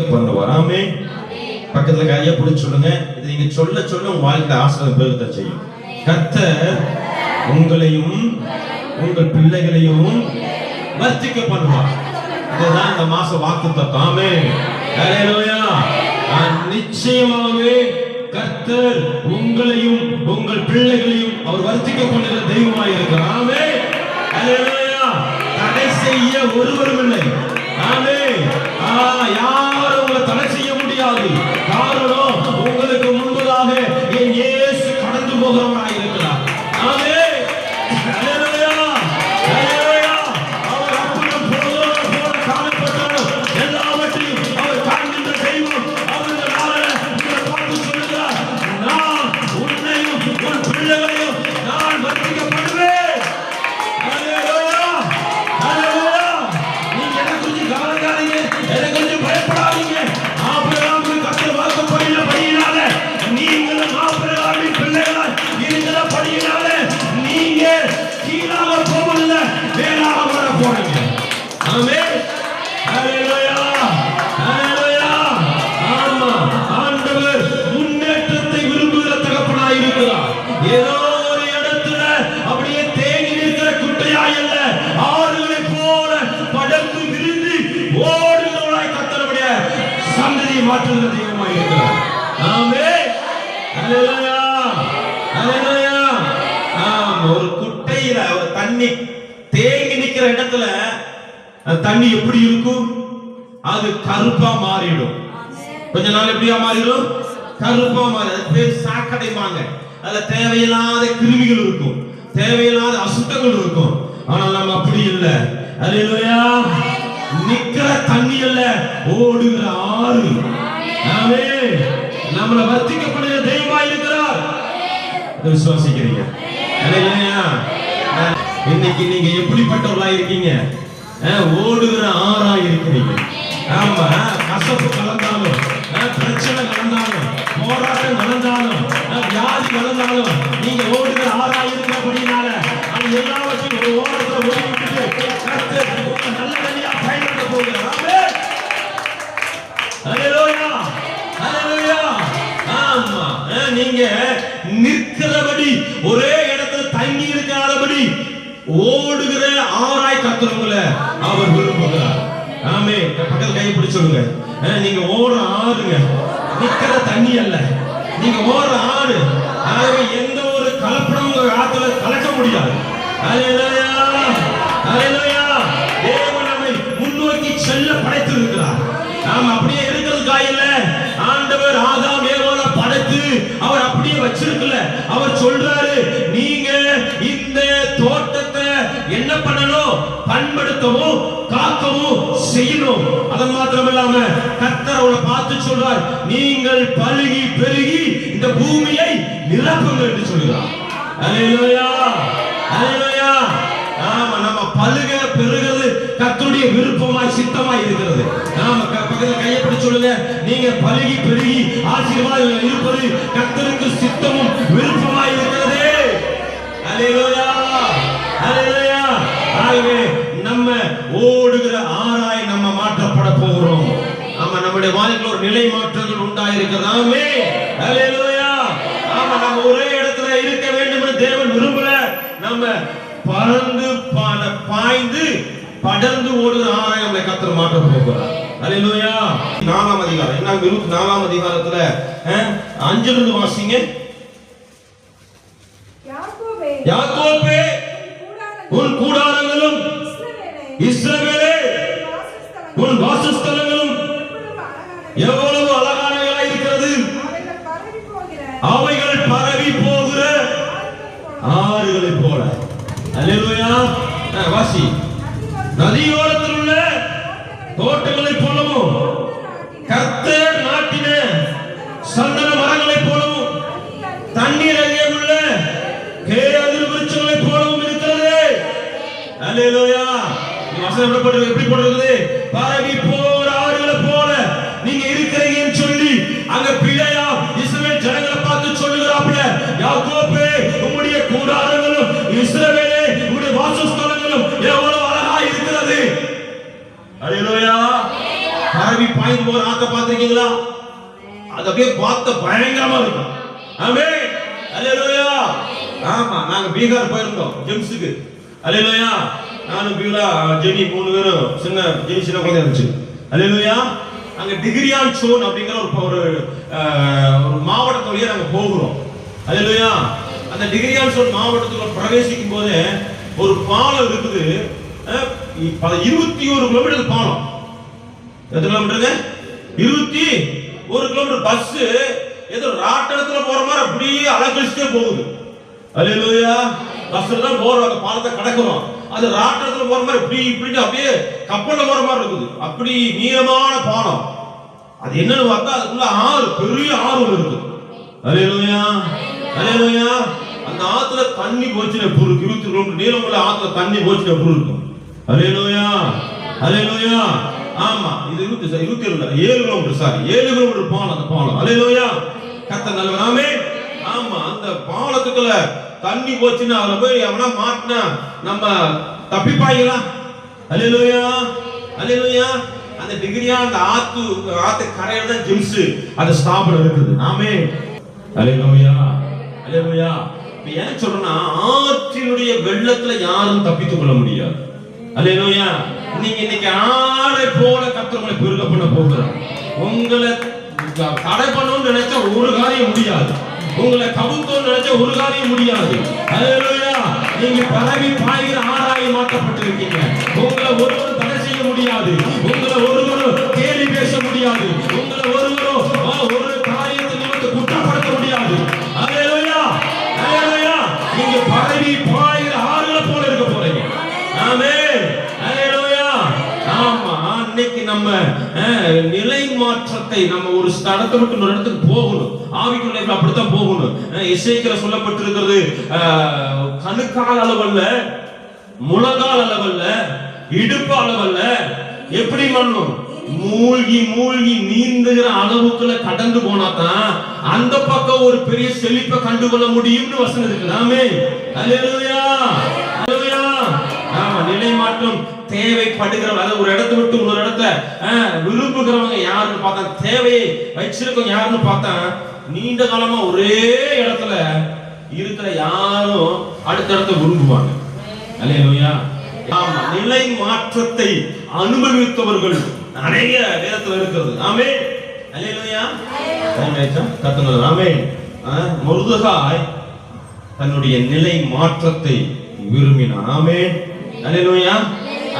பண்ணுவார் ஆமே. பக்கத்துல கையை பிடிச்சு சொல்லுங்க. இது நீங்க சொல்ல சொல்ல உங்க வாழ்க்கை ஆசிரியர் பெருகத்தை செய்யும். கர்த்தர் உங்களையும் உங்கள் பிள்ளைகளையும் வர்த்திக்க பண்ணுவார். இதுதான் இந்த மாச வாக்கு. ஆஹ், நிச்சயமாகவே கர்த்தர் உங்களையும் உங்கள் பிள்ளைகளையும் அவர் வர்த்திக்க பண்ணுகிற தெய்வமாய் ஹalleluya. தடை செய்ய ஒருவரும் இல்லை. ஆமே. ஆ, தடை செய்ய ஒரு குட்டையில ஒரு தண்ணி தேங்கி நிக்கிற இடத்துல தண்ணி எப்படி இருக்கும்? அது கருப்பா மாறிடும். கொஞ்ச நாள் எப்படியா மாறிடும்? கருப்பா மாறி அது பேர் அதுல தேவையில்லாத கிருமிகள் இருக்கும். தேவையில்லாத அசுத்தங்கள் இருக்கும். ஆனால் நம்ம அப்படி இல்லை. அல்லேலூயா. நிக்கிற தண்ணி அல்ல ஓடுகிற ஆறு. நம்மள வர்த்திக்கப்படுகிற தெய்வமா இருக்கிறார். விசுவாசிக்கிறீங்க. இன்னைக்கு நீங்க எப்படிப்பட்டவர்களா இருக்கீங்க? ஓடுகிற ஆறா இருக்கிறீங்க. ஆமா கசப்பு கலந்தாலும் பிரச்சனை கலந்தாலும் போராட்டம் கலந்தாலும் வியாதி கலந்தாலும் நீங்க ஓடுகிற ஆறா இருக்கிறபடினால அது எல்லாவற்றையும் ஒரு ஓரத்துல ஓடிவிட்டு விட்டுட்டு நல்ல வழியா பயன்படுத்த போகிறார் ஆமா. நீங்க நிற்கிறபடி ஒரே இடத்துல தங்கி இருக்காதபடி ஓடுகிற ஆராய் கத்துறவங்கள அவர் விரும்புகிறார். ஆமே பக்கத்துல கை பிடிச்சு நீங்க ஓடுற ஆறுங்க. நிக்கிற தண்ணி அல்ல. நீங்க ஓடுற ஆறு. ஆகவே எந்த ஒரு கலப்படம் உங்க ஆத்துல கலக்க முடியாது. தேவன் நம்மை முன்னோக்கி செல்ல படைத்திருக்கிறார். நாம் அப்படியே இருக்கிறது காயில்ல ஆண்டவர் ஆதாம் ஏவாள அவர் அப்படியே வச்சிருக்கல அவர் சொல்றாரு நீங்க இந்த தோட்டத்தை என்ன பண்ணணும்? பண்படுத்தவும் காக்கவும் செய்யணும். அதன் மாத்திரம் இல்லாம கர்த்தர் அவளை பார்த்து சொல்றார் நீங்கள் பழுகி பெருகி இந்த பூமியை நிரப்புங்கள் என்று சொல்கிறார் அல்லேலூயா அல்லேலூயா ஆமா நம்ம பழுக பெருகிறது கர்த்தருடைய விருப்பமாய் சித்தமாய் இருக்கிறது. நாம க- பக்கத்துல கையை சொல்லுங்க. நீங்க பழுகி பெருகி ஆசீர்வாதம் இருப்பது கத்தருக்கு சித்தமும் விருப்பமாய் இருக்கிறது அல்லேலூயா அல்லேலூயா ஆகவே நம்ம ஓடுகிற ஆராய் நம்ம மாற்றப்பட போகிறோம். ஆமா நம்முடைய வாழ்க்கையில் ஒரு நிலை மாற்றங்கள் உண்டாயிருக்கிறதாமே அல்லேலூயா ஆமா நம்ம ஒரே இடத்துல இருக்க வேண்டும் என்று தேவன் விரும்பல. நம்ம பறந்து பாய்ந்து படர்ந்து ஓடுகிற ஆராய் நம்மை கத்தர் மாற்ற போகிறார். அல்லேலூயா நாலாம் அதிகாரம். என்ன இருபத்தி நாலாம் அதிகாரத்துல அஹ், அஞ்சுல இருந்து வாசிங்க. யாக்கோபே உன் கூடாரங்கள் உன் கூடாரங்களும் இஸ்ரவேலே உன் உன் வாசஸ்தலங்கள் வாசஸ்தலங்களும் எவ்வளவு எவ்வளவு அழகானவை. அழகானவைகளாய் இருக்கிறது அவைகள் பரவி போகிற ஆறுகளைப் போல. அஹ், வாசி. நதியோரத்தில் உள்ள தோட்டங்களைப் அல்லேலூயா. வசனம் எப்படி போட்டு எப்படி போட்டிருக்குது? பரவி போற ஆறுகளை போல நீங்க இருக்கிறீங்கன்னு சொல்லி அங்க பிழையா இஸ்ரவேல் ஜனங்களை பார்த்து சொல்லுகிறாப்ல யாக்கோபே உங்களுடைய கூடாரங்களும் இஸ்ரவேலே உங்களுடைய வாசஸ்தலங்களும் எவ்வளவு அழகா இருக்கிறது. அல்லேலூயா. பரவி பாய்ந்து போற ஆத்த பாத்திருக்கீங்களா அது அப்படியே பார்த்த பயங்கரமா இருக்கும் ஆமே அல்லேலூயா. ஆமா நாங்க பீகார் போயிருந்தோம் ஜெம்ஸுக்கு. அல்லேலூயா. நானும் பீலா ஜெனி மூணு பேரும் சின்ன ஜெனி சின்ன குழந்தையா இருந்துச்சு. அல்லேலூயா அங்க டிகிரியான் சோன் அப்படிங்கிற ஒரு ஒரு ஒரு மாவட்டத்து வழியா நாங்க போகிறோம். அல்லேலூயா அந்த டிகிரியான் சோன் மாவட்டத்துக்குள்ள பிரவேசிக்கும் போது ஒரு பாலம் இருக்குது. இருபத்தி ஒரு கிலோமீட்டர் பாலம். எத்தனை கிலோமீட்டருங்க இருபத்தி ஒரு கிலோமீட்டர் பஸ் ஏதோ ராட்டணத்துல போற மாதிரி அப்படியே அலக்கழிச்சுட்டே போகுது. அல்லேலூயா பஸ்ல தான் போறோம் அந்த பாலத்தை கடக்கிறோம் அது ராட்டத்துல போற மாதிரி இப்படி இப்படி அப்படியே கப்பல்ல போற மாதிரி இருக்குது. அப்படி நீளமான பாலம். அது என்னன்னு பார்த்தா அதுக்குள்ள ஆறு பெரிய ஆறு ஒண்ணு இருக்குது. அலையலுயா அல்லேலூயா அந்த ஆத்துல தண்ணி போச்சுன பொருள் இருபத்தி ரெண்டு நீளம் உள்ள ஆத்துல தண்ணி போச்சுன பொருள் இருக்கும்? அலையலுயா அலையலுயா ஆமா இது இருபத்தி சார் இருபத்தி ஏழு ஏழு கிலோமீட்டர் சாரி ஏழு கிலோமீட்டர் பாலம் அந்த பாலம். அலையலுயா கத்த நல்லவனாமே ஆமா அந்த பாலத்துக்குள்ள தண்ணி போச்சுன்னா அதுல போய் எவனா மாட்டினா நம்ம தப்பிப்பாய்க்கலாம் அல்லேலூயா அல்லேலூயா அந்த டிகிரியா அந்த ஆத்து ஆத்து கரையில தான் ஜிம்ஸ் அந்த ஸ்தாபனம் இருக்குது. ஆமே அல்லேலூயா அல்லேலூயா இப்ப ஏன் சொல்றேன்னா ஆற்றினுடைய வெள்ளத்துல யாரும் தப்பித்துக் கொள்ள முடியாது. அல்லேலூயா நீங்க இன்னைக்கு ஆளை போல கர்த்தர் பெருக பண்ண போகிறோம் உங்களை தடை பண்ணணும்னு நினைச்சா ஒரு காரியம் முடியாது. உங்களை கவுத்தோன்னு நினைச்ச ஒரு காரியம் முடியாது. நீங்க பரவி பாய்கிற ஆராய் மாற்றப்பட்டிருக்கீங்க. உங்களை ஒருவரும் தடை செய்ய முடியாது. உங்களை ஒருவரும் கேலி பேச முடியாது. உங்களை நம்ம நிலை மாற்றத்தை நம்ம ஒரு இடத்தை மட்டும் இன்னொரு இடத்துக்கு போகணும். ஆவிக்குள்ள அப்படித்தான் போகணும். இசைக்கிற சொல்லப்பட்டிருக்கிறது கணுக்கால் அளவல்ல முழங்கால் அளவல்ல இடுப்பு அளவல்ல. எப்படி பண்ணணும் மூழ்கி மூழ்கி நீந்துகிற அளவுக்குள்ள கடந்து போனாதான் அந்த பக்கம் ஒரு பெரிய செழிப்பை கண்டுகொள்ள முடியும்னு வசனம் இருக்குது ஆமே அல்லேலூயா அல்லேலூயா நிலை மாற்றம் தேவைப்படுகிறவங்க அதாவது ஒரு இடத்தை விட்டு இன்னொரு இடத்த ஆஹ், விரும்புகிறவங்க யாருன்னு பார்த்தா தேவையை வச்சிருக்கவங்க யாருன்னு பார்த்தா நீண்ட காலமா ஒரே இடத்துல இருக்கிற யாரும் அடுத்த இடத்த விரும்புவாங்க. அல்லேலூயா. ஆமா நிலை மாற்றத்தை அனுபவித்தவர்கள் நிறைய வேதத்துல இருக்கிறது. ஆமே அல்லேலூயா. கத்துங்க ஆமே முருதகாய் தன்னுடைய நிலை மாற்றத்தை விரும்பினான். ஆமே அல்லேலூயா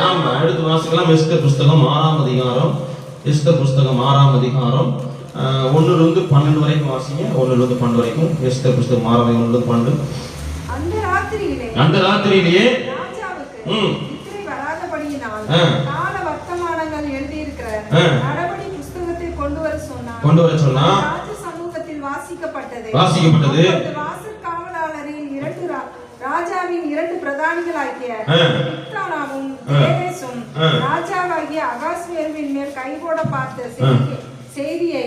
ஆமா எடுத்து வாசிக்கலாம். எஸ்தர் புஸ்தகம் ஆறாம் அதிகாரம். எஸ்தர் புஸ்தகம் ஆறாம் அதிகாரம். இருந்து பன்னெண்டு வரைக்கும் வாசிங்க. ஒண்ணுல இருந்து பன்னெண்டு வரைக்கும். எஸ்தர் புஸ்தகம் ஆறாம் இருந்து பன்னெண்டு. அந்த ராத்திரியிலே அந்த ராத்திரியிலேயே ராஜாவுக்கு ம். கொண்டு வர சொன்னான். கொண்டு வர சொன்னா வாசிக்கப்பட்டது. ஆ. தேரேசும் ஆ. ராஜாவாகிய அகாஸ்வேருவின் மேல் கைபோட பார்த்த செய்தி- செய்தியை.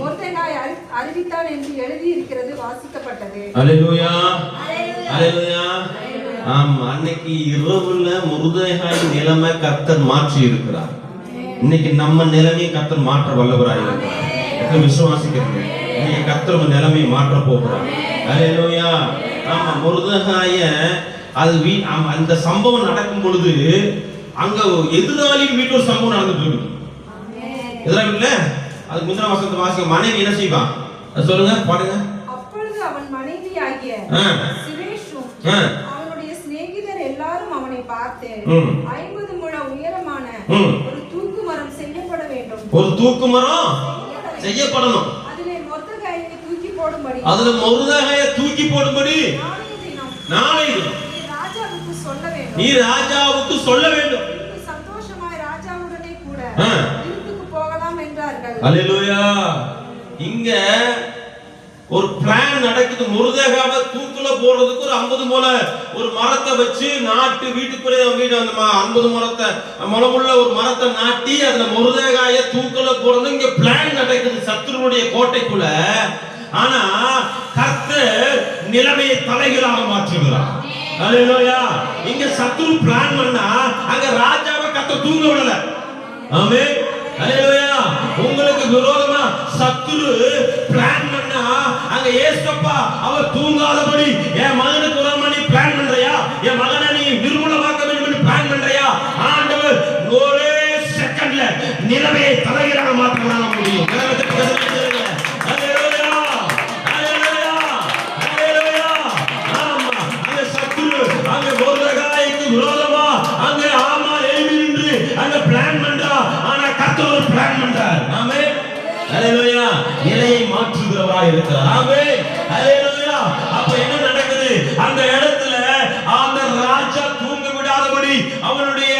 மொர்தெகாய் அறி- அறிவித்தான் என்று எழுதியிருக்கிறது வாசிக்கப்பட்டது. அல்லேலூயா அல்லேலூயா ஆமா அன்னைக்கு இரவுல முருதேகாய் நிலைமை கர்த்தர் மாற்றி இருக்கிறார் இன்னைக்கு நம்ம நிலைமையை கர்த்தர் மாற்ற வல்லவராய் இருக்கிறார் விசுவாசிக்கிறீங்க. இன்னைக்கு கர்த்தர் நிலைமையை மாற்ற போகிறார். அல்லேலூயா ஆமா முருதகாய அது வீ அந்த சம்பவம் நடக்கும் பொழுது அங்க எதிராளியின் வீட்டு ஒரு சம்பவம் நடந்துட்டு இருக்கு எதிராளி வீட்டுல? அதுக்கு முந்தின வசனத்தை வாசிக்க மனைவி என்ன செய்வான் அது சொல்லுங்க பாடுங்க. அப்பொழுது அவன் மனைவியாகிய ஆ. சிரேஷும் ஆ. அவனுடைய சிநேகிதர் எல்லாரும் அவனை பார்த்து. ஐம்பது முழ உயரமான. ஒரு தூக்கு மரம் செய்யப்பட வேண்டும். ஒரு தூக்கு மரம் செய்யப்படணும். அதிலே மொர்தெகாயை தூக்கி போடும்படி. அதுல முருதகைய தூக்கி போடும்படி. நாளை நீ ராஜாவுக்கு சொல்ல வேண்டும் நீ ராஜாவுக்கு சொல்ல வேண்டும். சந்தோஷமாய் ராஜாவுடனே கூட. விருந்துக்கு போகலாம் என்றார்கள். அல்லேலூயா. இங்க ஒரு பிளான் நடக்குது. முருதகாவை தூக்குல போடுறதுக்கு ஒரு ஐம்பது முளை ஒரு மரத்தை வச்சு நாட்டு வீட்டுக்குள்ளே வீடு அந்த ஐம்பது மரத்தை முளமுள்ள ஒரு மரத்தை நாட்டி அதுல முருதகாய தூக்குல போடுறது இங்க பிளான் நடக்குது சத்துருடைய கோட்டைக்குள்ள. ஆனா கர்த்தர் நிலைமையை தலைகளாக மாற்றுகிறார். அல்லேலூயா இங்க சத்துரு பிளான் பண்ணா அங்க ராஜாவை கத்த தூங்க விடல. ஆமென் அல்லேலூயா உங்களுக்கு விரோதமா சத்துரு பிளான் பண்ணா அங்க ஏசப்பா அவர் தூங்காதபடி என் மகனுக்கு விரோதமா நீ பிளான் பண்றியா? என் மகனை நீ நிர்மூலமாக்க வேண்டும் பிளான் பண்றியா? ஆண்டவர் ஒரே செகண்ட்ல நிலைமையை தலைகீழாக ஹalleluya. நிலையை மாற்றுகிறவராய் இருக்கிறார். ஆமென். ஹalleluya. அப்ப என்ன நடக்குது? அந்த இடத்துல அந்த ராஜா தூங்க விடாதபடி அவனுடைய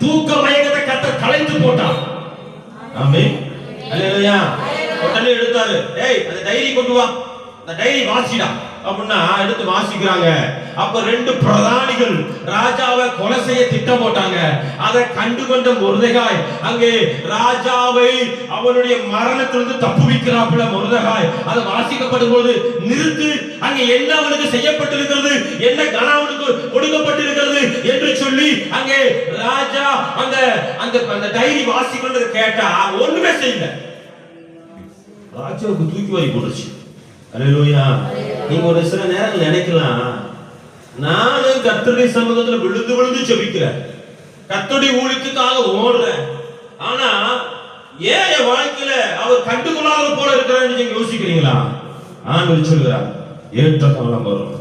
தூக்க மயக்கத்தை கத்த கலைத்து போட்டான் ஆமென். ஹalleluya. உடனே எடுத்தாரு ஏய் அந்த டைரி கொண்டு வா. அந்த டைரி வாசிடா. அப்படின்னா எடுத்து வாசிக்கிறாங்க. அப்ப ரெண்டு பிரதானிகள் ராஜாவை கொலை செய்ய திட்டம் போட்டாங்க. அதை கண்டு கொண்ட முருதகாய் அங்கே ராஜாவை அவனுடைய மரணத்திலிருந்து தப்புவிக்கிறாப்புல முருதகாய். அதை வாசிக்கப்படும் போது நிறுத்து அங்க என்ன அவனுக்கு செய்யப்பட்டிருக்கிறது என்ன கனம் அவனுக்கு கொடுக்கப்பட்டிருக்கிறது என்று சொல்லி அங்கே ராஜா அந்த அந்த அந்த டைரி வாசிக்கொண்டு கேட்டா ஒண்ணுமே செய்யல. ராஜாவுக்கு தூக்கி வாரி போட்டுருச்சு. அலையிலூயா நீங்க ஒரு சில நேரங்கள் நினைக்கலாம். நானும் கத்தடி சமூகத்துல விழுந்து விழுந்து செபிக்கிறேன் கர்த்தருடைய ஊழியத்துக்காக ஓடுறேன். ஆனா ஏன் என் வாழ்க்கையில அவர் கண்டுகொள்ளாத போல இருக்கிறான்னு நீங்க யோசிக்கிறீங்களா? ஆண்டு சொல்கிறார் ஏற்ற காலம் வரும்.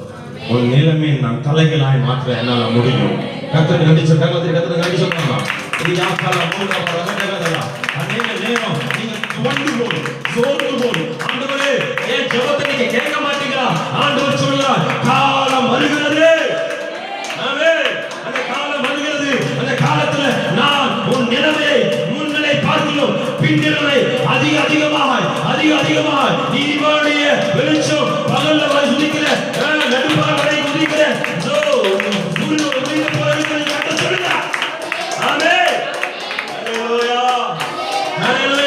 உன் நிலைமை நான் தலைகளாய் மாற்ற என்னால முடியும். கத்தடி கண்டிச்ச கர்த்தர் கர்த்தர் கண்டிச்ச இது யாக்கால மூலா அநேக நேரம். நீங்க துவண்டு சோர்ந்து போடு. ஆண்டவரே என் ஜெபத்தை நீங்க கேட்க மாட்டீங்களா? ஆண்டவர் சொல்றார் காலம் வருகிறது. அந்த காலம் வருகிறது. அந்த காலத்துல நான் உன் நிலைமையை முன்னிலை பார்க்கிறோம் பின்னிலை அதிக அதிகமாக அதிக அதிகமாக நீதிமானுடைய வெளிச்சம் பகல்ல வரை உதிக்கிற நடுப்பற வரை உதிக்கிற. சொல்லுங்க ஆமென் ஹalleluya.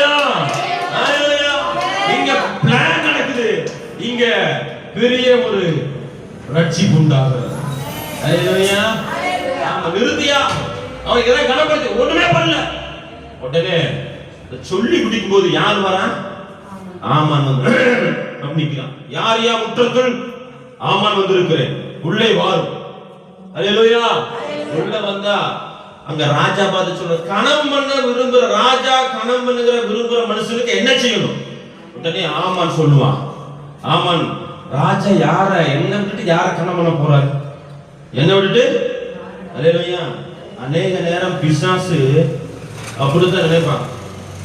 பெரிய ஒரு ரட்சிப்பு உண்டாகிறது. நிறுத்தியா அவன் எதை கனப்படுத்தி ஒண்ணுமே பண்ணல. உடனே சொல்லி குடிக்கும் போது யார் வரா? ஆமான் வந்து நிக்கிறான் யார் யா முற்றத்தில் ஆமான் வந்திருக்கிறேன். உள்ளே வாரும் அல்லேலூயா உள்ள வந்தா அங்க ராஜா பார்த்து சொல்ற கணம் பண்ண விரும்புற ராஜா கணம் பண்ணுகிற விரும்புற மனுஷனுக்கு என்ன செய்யணும்? உடனே ஆமான் சொல்லுவான். ஆமான் ராஜா யார என்ன விட்டுட்டு யார கணம் பண்ண போறாரு? என்ன விட்டுட்டு? அல்லேலூயா அநேக நேரம் பிசாசு அப்படித்தான் நினைப்பான்.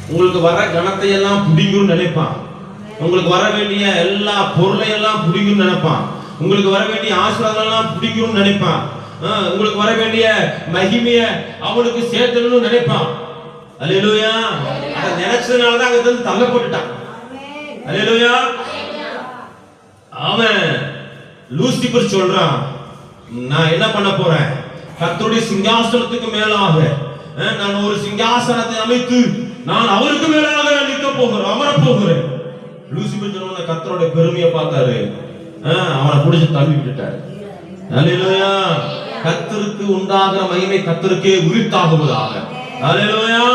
உங்களுக்கு வர கணத்தை எல்லாம் பிடிக்கும்னு நினைப்பான். உங்களுக்கு வர வேண்டிய எல்லா பொருளையெல்லாம் எல்லாம் பிடிக்கும்னு நினைப்பான். உங்களுக்கு வர வேண்டிய ஆசீர்வாதம் எல்லாம் பிடிக்கும்னு நினைப்பான். ஆ, உங்களுக்கு வர வேண்டிய மகிமைய அவனுக்கு சேர்த்தணும்னு நினைப்பான். அலையிலுயா அதை நினைச்சதுனாலதான் அங்க இருந்து தள்ளப்பட்டுட்டான். அலையிலுயா அவன் லூசிபர் சொல்றான் நான் என்ன பண்ண போறேன்? கத்தருடைய சிங்காசனத்துக்கு மேலாக நான் ஒரு சிங்காசனத்தை அமைத்து நான் அவருக்கு மேலாக நிற்க போகிறேன் அமர போகிறேன் லூசிபர் சொன்ன கத்தருடைய பெருமையை பார்த்தாரு. அவனை பிடிச்சு தள்ளி விட்டுட்டாரு. அல்லேலூயா கத்தருக்கு உண்டாகிற மகிமை கத்தருக்கே உரித்தாகுவதாக. அலையிலோயா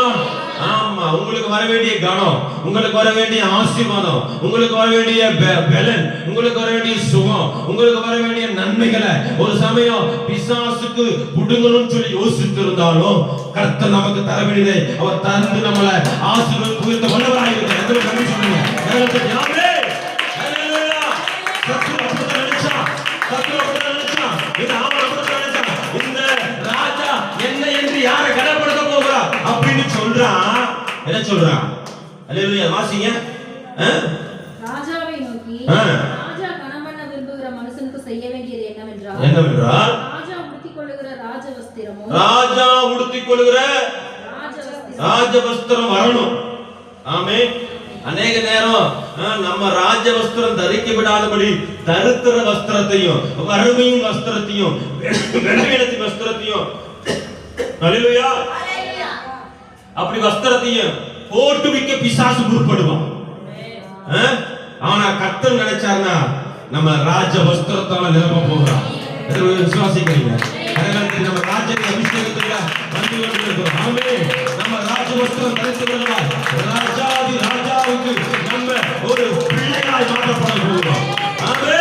ஆமா உங்களுக்கு வர வேண்டிய கனம் உங்களுக்கு வர வேண்டிய ஆசீர்வாதம் உங்களுக்கு வர வேண்டிய பெ- பெலன் உங்களுக்கு வர வேண்டிய சுகம் உங்களுக்கு வர வேண்டிய நன்மைகளை ஒரு சமயம் பிசாசுக்கு புடுங்கணும்னு சொல்லி யோசித்து இருந்தாலும் கர்த்தர் நமக்கு தர வேண்டியதை அவர் தந்து நம்மளை ஆசீர்வாதம் அல்லேலூயா வாசிங்க? ராஜாவை நோக்கி. ராஜா கணவன விரும்புகிற மனுஷனுக்கு செய்ய வேண்டியது என்னவென்றால் என்னவென்றால் ராஜா உடுத்திக் கொள்ளுகிற ராஜ வஸ்திரமும் ராஜா உடுத்திக் கொள்கிற ராஜ வஸ்திரம் வரணும். ஆமே அநேக நேரம் நம்ம ராஜவஸ்திரம் தரிக்க விடாதபடி தருத்திர வஸ்திரத்தையும் வறுமையின் வஸ்திரத்தையும் வெள்ளையினத்தின் வஸ்திரத்தையும் அப்படி வஸ்திரத்தையும் போட்டு விக்க பிசாசு முற்படுவான். ஆனா கத்தர் நினைச்சாருன்னா நம்ம ராஜ வஸ்திரத்தால நிரப்ப போகிறான் விசுவாசிக்கிறீங்க? நம்ம ராஜ்யத்தை அபிஷேகத்துல வந்து கொண்டிருக்கிறோம் ஆமே நம்ம ராஜ வஸ்திரம் தரித்தவர்களாய் ராஜாதி ராஜாவுக்கு நம்ம ஒரு பிள்ளையாய் மாற்றப்பட போகிறோம். ஆமே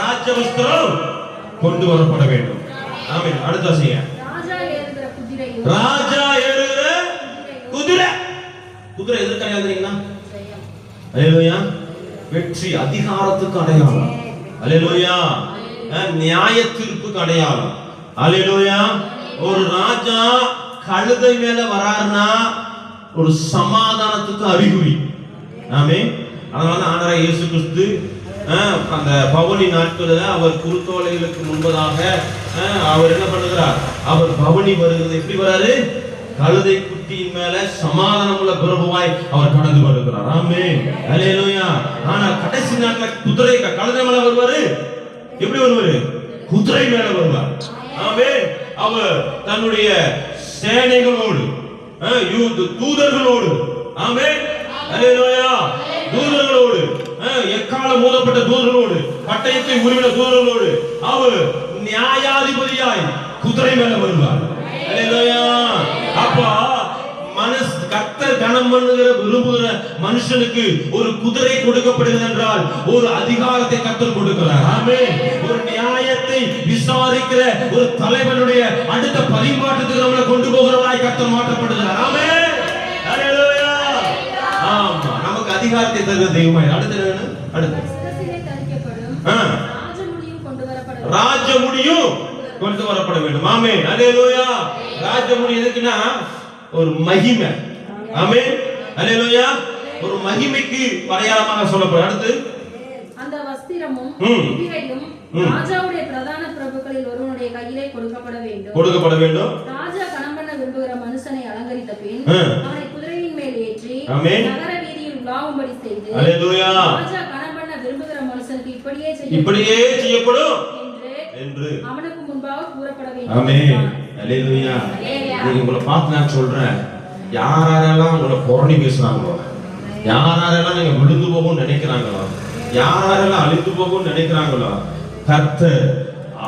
ராஜ வஸ்திரம் கொண்டு வரப்பட வேண்டும். ஆமே அடுத்த செய்ய ராஜா ஏறுகிற குதிரை. குதிரை எதுக்கு அடையாதுங்களா அலையலோயா. வெற்றி அதிகாரத்துக்கு அடையாளம். அலையலோயா. நியாய தீர்ப்புக்கு அடையாளம். அலையலோயா. ஒரு ராஜா கழுதை மேல வராருன்னா ஒரு சமாதானத்துக்கு அறிகுறி. ஆமே அதனால ஆனரா இயேசு கிறிஸ்து அந்த பவனி நாட்களில் அவர் குருத்தோலைகளுக்கு முன்பதாக அவர் என்ன பண்ணுகிறார்? அவர் பவனி வருகிறது. எப்படி வராரு? கழுதை குட்டியின் மேல சமாதானமுள்ள பிரபுவாய் அவர் கடந்து வருகிறார். ஆமே அலையலோயா ஆனா கடைசி நாட்ல குதிரை கழுதை மேல வருவாரு. எப்படி வருவாரு? குதிரை மேல வருவார். ஆமே அவர் தன்னுடைய சேனைகளோடு அஹ், தூதர்களோடு ஆமே அலையலோயா தூதர்களோடு எக்கால எக்காலம் மூதப்பட்ட தூதர்களோடு பட்டயத்தை உருவிட தூதர்களோடு அவர் நியாயாதிபதியாய் குதிரை மேல வருவார். அப்பா மனசு கர்த்தர் கணம் பண்ணுகிற விரும்புகிற மனுஷனுக்கு ஒரு குதிரை கொடுக்கப்படுகிறது என்றால் ஒரு அதிகாரத்தை கத்தல் கொடுக்கிறார். ஆமே ஒரு நியாயத்தை விசாரிக்கிற ஒரு தலைவனுடைய அடுத்த பரிமாற்றத்துக்கு நம்மளை கொண்டு போகிறவராய் கத்தல் மாற்றப்படுகிறார். ஆமே அதிகாரத்தை தருகிற தெய்வமாய் அடுத்து? அடுத்து. ராஜமுடியும் கொண்டு வரப்பட வேண்டும். ஆமே அல்லேலூயா. ராஜமுடி எதுக்குன்னா ஒரு மகிமை. ஆமே அல்லேலூயா. ஒரு மகிமைக்கு அடையாளமாக சொல்லப்படும். அடுத்து. அந்த வஸ்திரமும். குதிரையும். ராஜாவுடைய பிரதான பிரபுக்களில் ஒருவனுடைய கையிலே கொடுக்கப்பட வேண்டும். கொடுக்கப்பட வேண்டும். ராஜா கணம் பண்ண விரும்புகிற மனுஷனை அலங்கரித்த பின். அவனை குதிரையின் மேல் ஏற்றி. நகர உலாவும்படி செய்து அல்லேலூயா. ராஜா கணம் பண்ண விரும்புகிற மனுஷனுக்கு இப்படியே செய்ய இப்படியே செய்யப்படும் என்று அவனுக்கு முன்பாக கூறப்பட வேண்டும். அல்லேலூயா. அல்லேலூயா. நீங்க உங்களை பார்த்து நான் சொல்றேன். யாரெல்லாம் உங்களை புரணி பேசுறாங்களோ யாரெல்லாம் நீங்க விழுந்து போகும்னு நினைக்கிறாங்களோ யாரெல்லாம் அழிந்து போகும்னு நினைக்கிறாங்களோ கர்த்தர்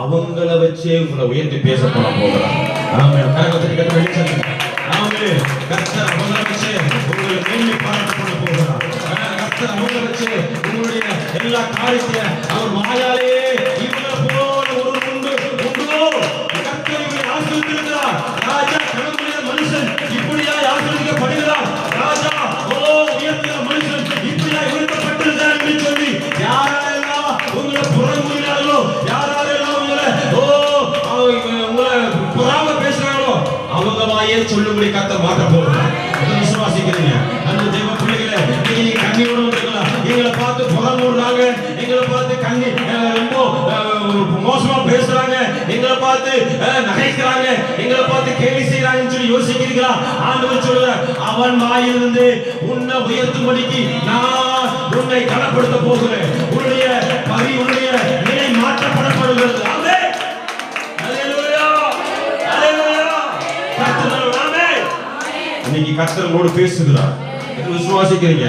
அவங்கள வச்சே உங்களை உயர்த்தி பேச போற போகிறார். ஆமே கரகத்தை கட்ட வெளிச்சம். ஆமே கர்த்தர் அவங்கள வச்சே. எல்லா பார்த்து நகைக்கிறாங்க. எங்களை பார்த்து கேலி செய்யறாங்கன்னு சொல்லி யோசிக்கிறீங்களா? ஆண்டவர் சொல்ற அவன் வாயிலிருந்து உன்னை உயர்த்தும்படிக்கு நான் உன்னை கனப்படுத்த போகிறேன். உன்னுடைய பரி உன்னுடைய நிலை மாற்றப்படப்படுகிறது. இன்னைக்கு கர்த்தர் பேசுகிறார். விசுவாசிக்கிறீங்க.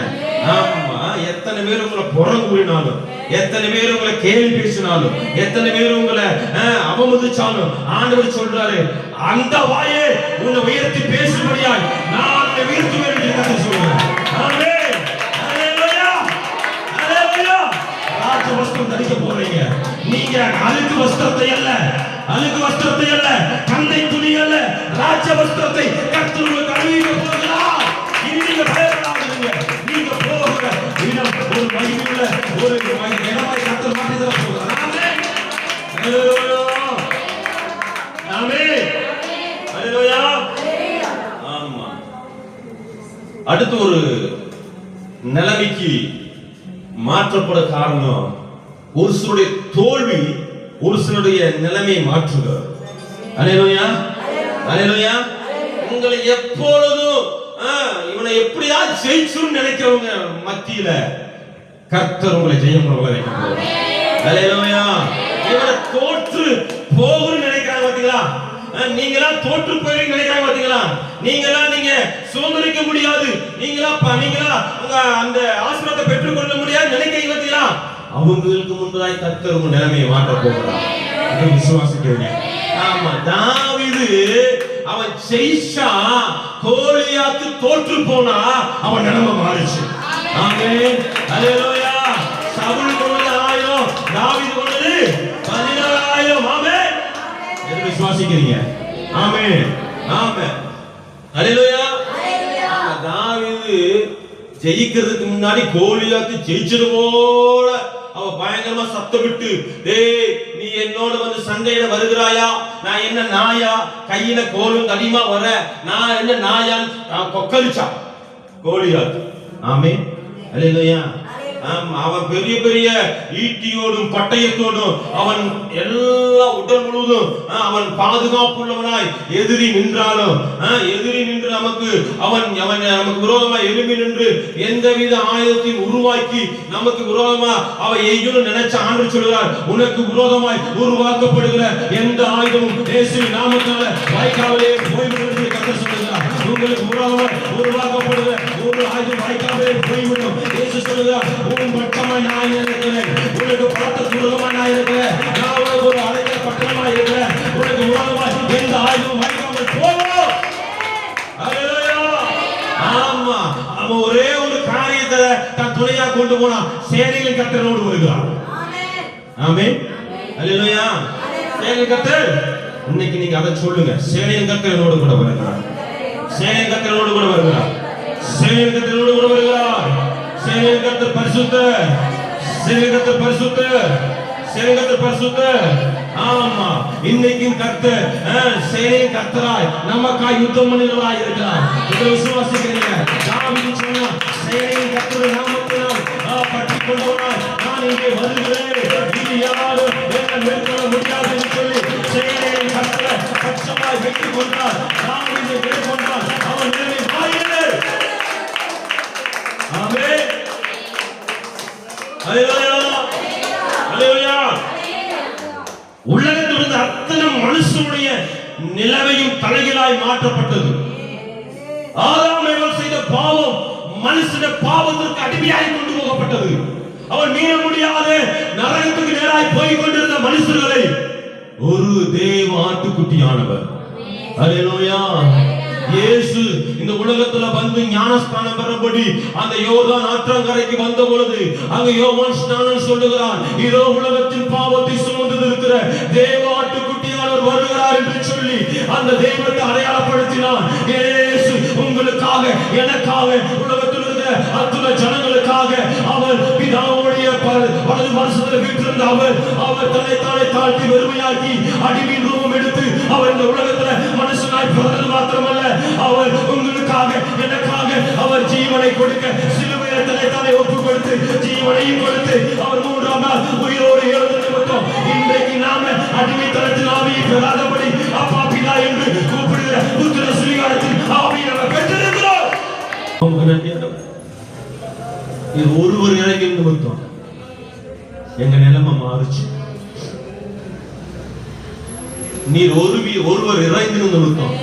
ஆமா எத்தனை பேர் உங்களை புறம் கூறினாலும் எத்தனை பேர் உங்களை கேள்வி பேசினாலும் எத்தனை பேர் உங்களை அஹ், அவமதிச்சாலும் ஆண்டவர் சொல்றாரு அந்த வாயே உன்னை உயர்த்தி பேசும்படியாய் நான் உன்னை உயர்த்துவேன் என்று கர்த்தர் ராஜ வஸ்திரம் தரிக்க போறீங்க. நீங்க அழுக்கு வஸ்திரத்தை அல்ல அழுக்கு வஸ்திரத்தை அல்ல கந்தை துணி அல்ல ராஜ வஸ்திரத்தை கர்த்தர் உங்களுக்கு அணிவிக்க போகிறார். நீங்க பயப்படாதீங்க. நீங்க போகிற இடம் ஒரு மகிழ்வுள்ள ஒரு அடுத்து ஒரு நிலைமைக்கு மாற்றப்பட காரணம் ஒரு சிலருடைய தோல்வி ஒரு சிலருடைய நிலைமையை மாற்றுக. அலையலோயா? அலையலோயா? உங்களை எப்பொழுதும் இவனை எப்படியாவது ஜெயிச்சுன்னு நினைக்கிறவங்க மத்தியில கர்த்தர் உங்களை ஜெயம் கொள்ள வைக்க போறார். இவரை தோற்று போகும்னு நினைக்கிறாங்க பாத்தீங்களா? நீங்களா தோற்று போயிருங்க நினைக்கிறாங்க பாத்தீங்களா? நீங்களா நீங்க சுதந்திரிக்க முடியாது. நீங்களா ப- நீங்களா உங்க அந்த ஆசீர்வாதத்தை பெற்றுக்கொள்ள முடியாது நினைக்கிறீங்க பாத்தீங்களா? அவங்களுக்கு முன்பதாய் கர்த்தர் உங்க நிலைமையை மாற்ற போகிறார். இதை விசுவாசிக்கிறீங்க. ஆமா தாவீது அவன் ஜெயிச்சா கோலியாத்து தோற்று போனா அவன் நிலைமை மாறிச்சு. ஆமே அலையலோயா சவுல் கொண்டு ஆயிரம். தாவிது விசுவாசிக்கிறீங்க. ஆமே ஆமே அலையிலோயா ஆமா, தாவீது ஜெயிக்கிறதுக்கு முன்னாடி கோலியாத்து ஜெயிச்சது போல. அவ பயங்கரமா சத்த விட்டு டேய் நீ என்னோட வந்து சண்டையில வருகிறாயா? நான் என்ன நாயா? கையில கோலும் தடிமா வர நான் என்ன நாயான்னு கொக்கரிச்சா. கோலியாத் ஆமே அலையிலோயா அவன் பெரிய பெரிய ஈட்டியோடும் பட்டயத்தோடும் அவன் எல்லா உடல் முழுவதும் ஆ, அவன் பாதுகாப்புள்ளவனாய் எதிரி நின்றாலும் எதிரி நின்று நமக்கு அவன் அவன் நமக்கு விரோதமா எழுப்பி நின்று எந்தவித ஆயுதத்தையும் உருவாக்கி நமக்கு விரோதமா அவ எய்யும் நினைச்ச ஆண்டு சொல்கிறார். உனக்கு விரோதமாய் உருவாக்கப்படுகிற எந்த ஆயுதமும் இயேசுவின் நாமத்தால வாய்க்காவிலே போய்விடுவது கத்த சொல்லுகிறார் உங்களுக்கு விரோதமாய் உருவாக்கப்படுகிற ஒரு ஆயுதம் வாய்க்காவிலே போய்விடும் சொல்லுகிறார் உன் பட்சமாய் நான் இருக்கிறேன் உனக்கு பார்த்த விரோதமாய் நான் இருக்கிறேன் நான் உனக்கு ஒரு அழைத்த பட்டணமாய் இருக்கிறேன் உனக்கு விரோதமாய் எந்த ஆயுதம் வாய்க்காமல் போவோம் ஆமா அவன் ஒரே ஒரு காரியத்தை தன் துணையா கொண்டு போனான் சேனையில் கத்தரோடு வருகிறான். ஆமென். ஹalleluya. சேனையில் கத்தர் இன்னைக்கு நீங்க அதை சொல்லுங்க. சேனையில் கத்தரோடு கூட வருகிறார். சேனையில் கத்தரோடு கூட வருகிறார். சேனையில் கத்தரோடு கூட வருகிறார். சேனையில் பரிசுத்த சேனையில் பரிசுத்த சேனையில் பரிசுத்த. ஆமா இன்னைக்கும் கத்து அஹ், சேனையின் கர்த்தராய் நமக்காய் யுத்தம் பண்ணுகிறவராய் இருக்கிறார். இதை விசுவாசிக்கிறீங்க. தாவீது சொன்னா சேனையின் கர்த்தர் நாமத்தினால் ஆ, பற்றிக் கொண்டவனாய் நான் இங்கே வருகிறேன். இனி யாரும் என்ன மேற்கொள்ள முடியாது என்று சொல்லி சேனையின் கர்த்தரை பட்சமாய் வெற்றி கொண்டார் தாவீதை மேற்கொண்டார் நிலைமையும் தலைகளாய் மாற்றப்பட்டது. ஆதாம் செய்த பாவம் மனுஷன பாவத்திற்கு அடிமையாய் கொண்டு போகப்பட்டது. அவன் மீற முடியாத நரகத்துக்கு நேராய் போய் கொண்டிருந்த மனுஷர்களை ஒரு தேவ ஆட்டுக்குட்டியானவர். அல்லேலூயா இயேசு இந்த உலகத்துல வந்து ஞானஸ்தானம் பெறபடி அந்த யோகான் ஆற்றங்கரைக்கு வந்த பொழுது அங்க யோவான் ஸ்நானம் சொல்லுகிறான் இதோ உலகத்தின் பாவத்தை சுமந்து இருக்கிற தேவ ஆட்டுக்குட்டியானவர் என்று சொல்லி அந்த தெய்வத்தை அடையாளப்படுத்தினான் இயேசு உங்களுக்காக எனக்காக உலகத்தில் இருந்த அத்துணை ஜனங்களுக்காக அவர் பிதாவுடைய ப- வலது வருஷத்துல வீட்டிருந்த அவர் அவர் தன்னை தானே தாழ்த்தி வெறுமையாக்கி அடிமையின் ரூபம் எடுத்து அவர் இந்த உலகத்துல மனுஷனாய் பிறந்தது மாத்திரமல்ல. அவர் உங்களுக்காக எனக்காக அவர் ஜீவனை கொடுக்க சிலுவை நேரத்திலே தன்னை ஒப்பு கொடுத்து ஜீவனையும் கொடுத்து அவர் மூன்றாம் நாள் உயிரோடு எழுந்து மட்டும். இன்றைக்கு நாம அடிமைத்தனத்தில் ஆவியை பெறாதபடி அப்பா பிதா என்று கூப்பிடுகிற புத்திர சுவீகாரத்தில் ஆவியை நம்ம பெற்றிருக்கிறோம். இது ஒருவர் இறங்கி நிமித்தம் எங்க நிலைமை மாறுச்சு. நீர் ஒரு ஒருவர் இறைந்து நிமித்தம்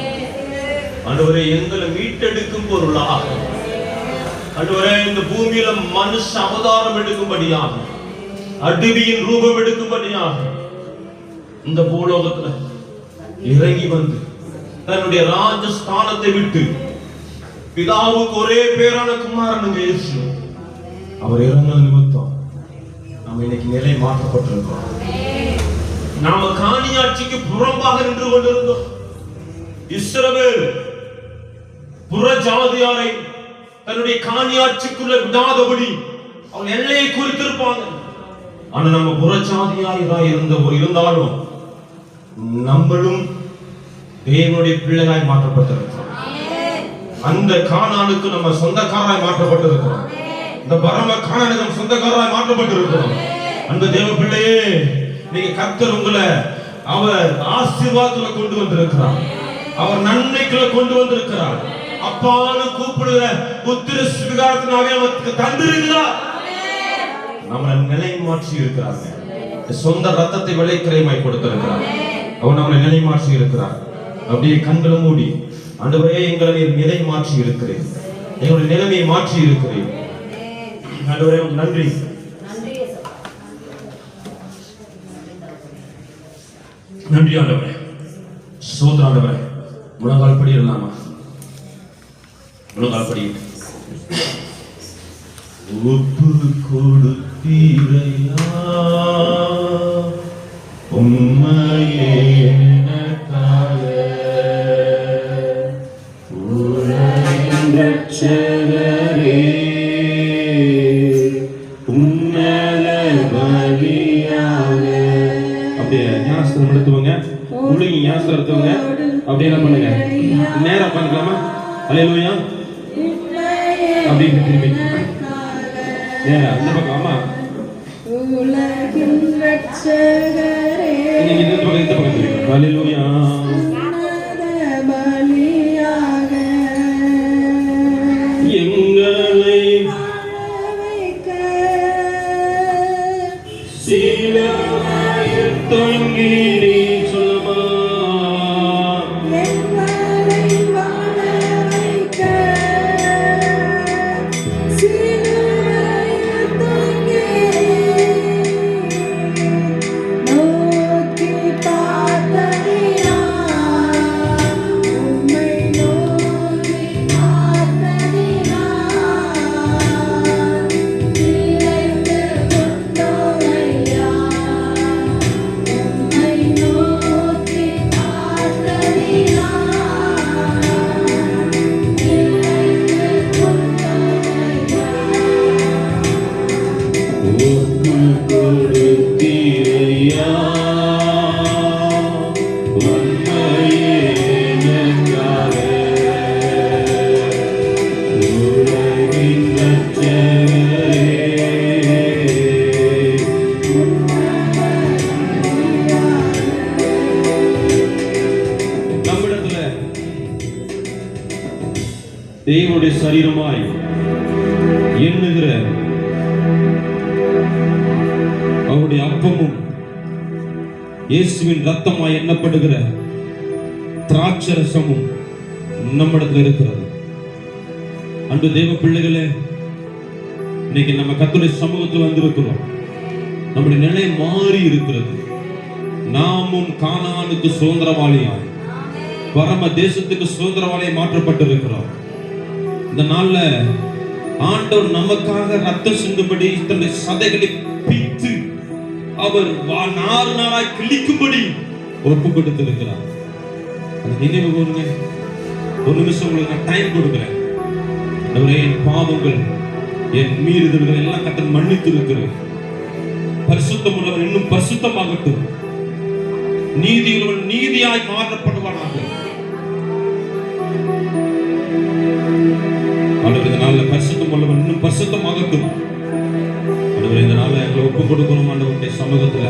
ஆண்டவரே எங்களை மீட்டெடுக்கும் பொருளாக. ஆண்டவரே இந்த பூமியில மனுஷ அவதாரம் எடுக்கும்படியாக அடுவியின் ரூபம் எடுக்கும்படியாக இந்த பூலோகத்துல இறங்கி வந்து தன்னுடைய ராஜஸ்தானத்தை விட்டு பிதாவுக்கு ஒரே பேரான குமாரனுங்க இயேசு. அவர் இறந்த நிமித்தம் நம்ம இன்னைக்கு நிலை மாற்றப்பட்டிருக்கிறோம். நாம காணியாட்சிக்கு புறம்பாக நின்று கொண்டிருந்தோம். இஸ்ரவேல் புற ஜாதியாரை தன்னுடைய காணியாட்சிக்குள்ள விடாதபடி அவங்க எல்லையை குறித்திருப்பாங்க. ஆனா நம்ம புற இருந்த இருந்தாலும் நம்மளும் தேவனுடைய பிள்ளைகளாய் மாற்றப்பட்டிருக்கிறோம். அந்த காணானுக்கு நம்ம சொந்தக்காரராய் மாற்றப்பட்டிருக்கிறோம். இந்த பரம காணானுக்கு நம்ம சொந்தக்காரராய் மாற்றப்பட்டிருக்கிறோம். அந்த தேவ பிள்ளையே நீங்க கர்த்தர் உங்களை அவர் ஆசீர்வாதத்துல கொண்டு வந்திருக்கிறார். அவர் நன்மைக்குள்ள கொண்டு வந்திருக்கிறார். அப்பான்னு கூப்பிடுற உத்திர சுகாரத்தினாலே அவருக்கு தந்திருக்கிறார் நம்மளை நிலை மாற்றி இருக்கிறாங்க. சொந்த ரத்தத்தை விலை கிரைமை கொடுத்திருக்கிறார். அவன் நம்மளை நிலை மாற்றி இருக்கிறார். அப்படியே கண்களை மூடி ஆண்டவரே எங்களை நிலை மாற்றி இருக்கிறேன் எங்களுடைய நிலைமையை மாற்றி இருக்கிறேன் ஆண்டவரே நன்றி. நன்றி ஆண்டவரே. சோதராண்டவரே உலகால் படி இல்லாமா முழங்கால் படி ஒப்பு கொடுத்தீரையா? அப்படியே ஞானஸ்திரம் எடுத்துவங்க முழுங்கி ஞானஸ்திரம் எடுத்துவங்க அப்படியே என்ன பண்ணுங்க? நேரா உட்காந்துக்கலாமா அலையலுயா? அப்படின்னு திரும்பி. நேரா இந்த பக்கம் ஆமா. நீங்க இந்த பக்கம் இந்த பக்கம் திரும்பி. அலையலுயா அன்பு தேவ பிள்ளைகளே இன்னைக்கு நம்ம கத்துடைய சமூகத்தில் வந்திருக்கிறோம். நம்முடைய நிலை மாறி இருக்கிறது. நாமும் காணானுக்கு சுதந்திரவாளியாய் பரம தேசத்துக்கு சுதந்திரவாளியை மாற்றப்பட்டிருக்கிறோம். இந்த நாள்ல ஆண்டவர் நமக்காக ரத்தம் சிந்தும்படி தன்னுடைய சதைகளை பித்து அவர் வா- நாறு நாளாய் கிழிக்கும்படி ஒப்பு கொடுத்திருக்கிறார் அந்த நினைவு கூறுங்க ஒரு நிமிஷம் உங்களுக்கு நான் டைம் கொடுக்குறேன். என் பாவங்கள் என் மீறுதல்கள் எல்லாம் கத்தன் மன்னித்திருக்கிறேன் பரிசுத்தம் உள்ளவர் இன்னும் பரிசுத்தமாகட்டும். நீதியுள்ளவன் நீதியாய் மாற்றப்படுவானாக ஆண்டவர் இந்த நாள்ல பரிசுத்தம் உள்ளவன் இன்னும் பரிசுத்தமாகட்டும். ஆண்டவர் இந்த நாள்ல எங்களை ஒப்பு கொடுக்கணும் ஆண்டவருடைய சமூகத்துல.